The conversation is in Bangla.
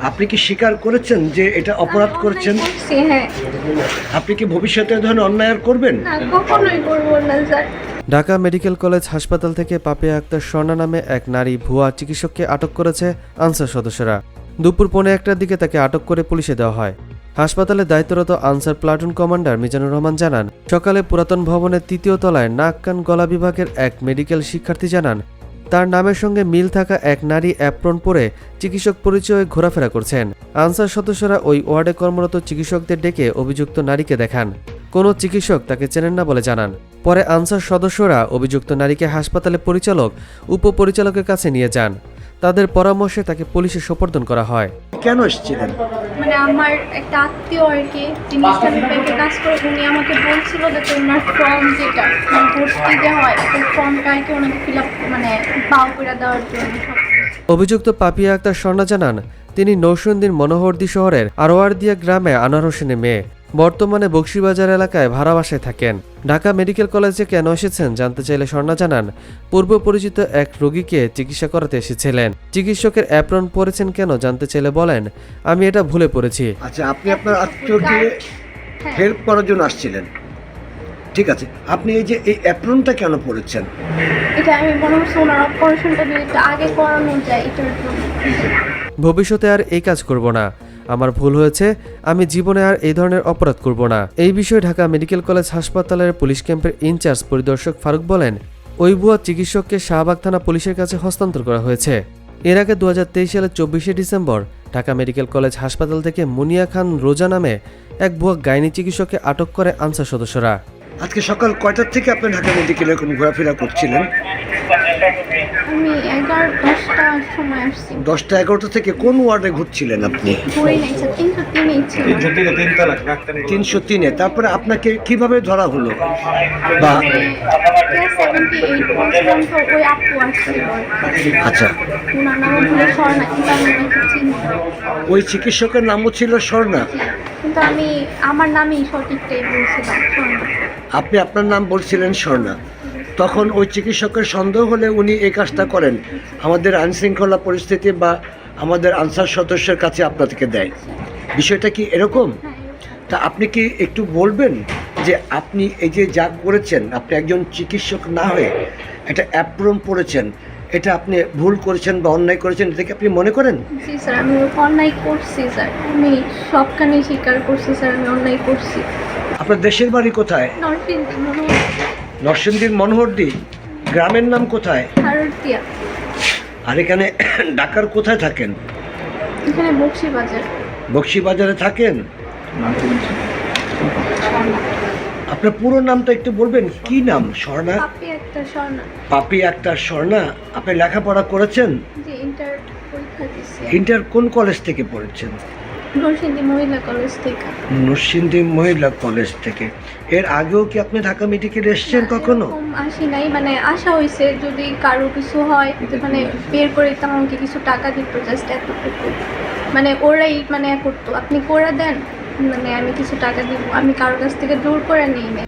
আপনি কি স্বীকার করেছেন যে এটা অপরাধ করেছেন? হ্যাঁ। আপনি কি ভবিষ্যতে ধরনের অন্যায় আর করবেন? না কখনোই করব না স্যার। ঢাকা মেডিকেল কলেজ হাসপাতাল থেকে পাপিয়া আক্তার স্বর্ণা নামে এক নারী ভুয়া চিকিৎসককে আটক করেছে আনসার সদস্যরা। দুপুর পৌনে একটার দিকে তাকে আটক করে পুলিশে দেওয়া হয়। হাসপাতালে দায়িত্বরত আনসার প্লাটুন কমান্ডার মিজানুর রহমান জানান সকালে পুরাতন ভবনের তৃতীয় তলায় নাক কান গলা বিভাগের এক মেডিকেল শিক্ষার্থী জানান তার নামের সঙ্গে মিল থাকা এক নারী অ্যাপ্রন পরে চিকিৎসক পরিচয়ে ঘোরাফেরা করছেন। আনসার সদস্যরা ওই ওয়ার্ডে কর্মরত চিকিৎসকদের ডেকে অভিযুক্ত নারীকে দেখান। কোনো চিকিৎসক তাকে চেনেন না বলে জানান। পরে আনসার সদস্যরা অভিযুক্ত নারীকে হাসপাতালে পরিচালক, উপপরিচালকের কাছে নিয়ে যান। তাদের পরামর্শে তাকে পুলিশে সোপর্দন করা হয়। কেন এসেছিলেন? মানে আমার একটা আত্মীয় আর কি যিনি ইসলামিক ব্যাংকে কাজ করে উনি আমাকে বলছিল যে তোমার ফর্ম যেটা মানে ভর্তি যে হয় ওই ফর্মটা আর কি ওনাকে ফিল আপ মানে পাও করে দেওয়ার জন্য অভিযুক্ত পাপিয়া আক্তার স্বর্ণা জানান তিনি নৌসন্দির মনোহরদী শহরের আরোয়ারদিয়া গ্রামে আনারসেনে মেয়ে। বর্তমানে বক্সিবাজার এলাকায় ভাড়া বাসায় থাকেন। ঢাকা মেডিকেল কলেজে কেন এসেছেন জানতে চাইলে স্বর্ণা জানান পূর্ব পরিচিত এক রোগীকে চিকিৎসা করাতে এসেছিলেন। চিকিৎসকের অ্যাপ্রন পরেছেন কেন জানতে চাইলে বলেন আমি এটা ভুলে পড়েছি। আচ্ছা আপনি আপনার আত্মীয়কে হ্যাঁ। হেল্প করার জন্য আসছিলেন। ঠিক আছে আপনি এই যে এই অ্যাপ্রনটা কেন পড়েছেন এটা আমি মনে হচ্ছে ওনার অপারেশনটা যদি আগে করানো যায় এটার জন্য। ভবিষ্যতে আর এই কাজ করব না। আমার ভুল হয়েছে, আমি জীবনে আর এই ধরনের অপরাধ করব না। এই বিষয়ে ঢাকা মেডিকেল কলেজ হাসপাতালের পুলিশ ক্যাম্পের ইনচার্জ পরিদর্শক ফারুক বলেন, ওই ভুয়া চিকিৎসককে শাহবাগ থানা পুলিশের কাছে হস্তান্তর করা হয়েছে। এর আগে দু হাজার তেইশ সালের চব্বিশে ডিসেম্বর ঢাকা মেডিকেল কলেজ হাসপাতাল থেকে মুনিয়া খান রোজা নামে এক ভুয়া গাইনি চিকিৎসককে আটক করে আনসার সদস্যরা। আজকে সকাল কয়টার থেকে আপনি ঢাকা মেডিকেলে এরকম ঘোরাফেরা করছিলেন? আমি এগারো দশটার সময় আসছি। দশটা এগারোটা থেকে কোন ওয়ার্ডে ঘুরছিলেন আপনি? ঘুরে নাই স্যার তিনশো তিনেই ছিল। তিনশো তিনে তারপরে আপনাকে কীভাবে ধরা হলো? বা সেভেন্টি এইট পর্যন্ত ওই আপু আসছিল। আচ্ছা। ওনার নাম হলো স্বর্ণা কিন্তু আমি ওনাকে চিনি। না। ওই চিকিৎসকের নামও ছিল স্বর্ণা? কিন্তু আমি আমার নামেই সঠিকটাই বলছিলাম স্বর্ণা। আপনি আপনার নাম বলছিলেন স্বর্ণা। তখন ওই চিকিৎসকের সন্দেহ হলে উনি এই কাজটা করেন। আমাদের আইনশৃঙ্খলা পরিস্থিতি বা আমাদের আনসার সদস্যের কাছে আপনাদেরকে দেয়। বিষয়টা কি এরকম? তা আপনি কি একটু বলবেন যে আপনি এই যে যা করেছেন, আপনি একজন চিকিৎসক না হয়ে এটা অ্যাপ্রম পড়েছেন, এটা আপনি ভুল করেছেন বা অন্যায় করেছেন, এটা কি আপনি মনে করেন? জি স্যার, আমি অন্যায় করছি স্যার। আমি সবখানে স্বীকার করছি স্যার, আমি অন্যায় করছি। আপনার দেশের বাড়ি কোথায়? নরসিংদী নরসিংদীর মনোহরদি গ্রামের নাম কোথায়? আর এখানে ঢাকার কোথায় থাকেন? এখানে বাজার। থাকেন? আপনার পুরো নামটা একটু বলবেন কি নাম? স্বর্ণা? পাপি একটা স্বর্ণা। আপনি লেখাপড়া করেছেন? ইন্টার ইন্টার কোন কলেজ থেকে পড়েছেন? নরসিংদী মহিলা কলেজ থেকে। নরসিংদী মহিলা কলেজ থেকে। এর আগেও কি আপনি ঢাকা মেডিকেল এসেছেন কখনো? আসি নাই। মানে আশা হয়েছে যদি কারও কিছু হয় মানে বের করে আমাকে কিছু টাকা দিত জাস্ট এতটুকু মানে ওরাই মানে করতো। আপনি করে দেন মানে আমি কিছু টাকা দিব। আমি কারোর কাছ থেকে জোর করে নিই। না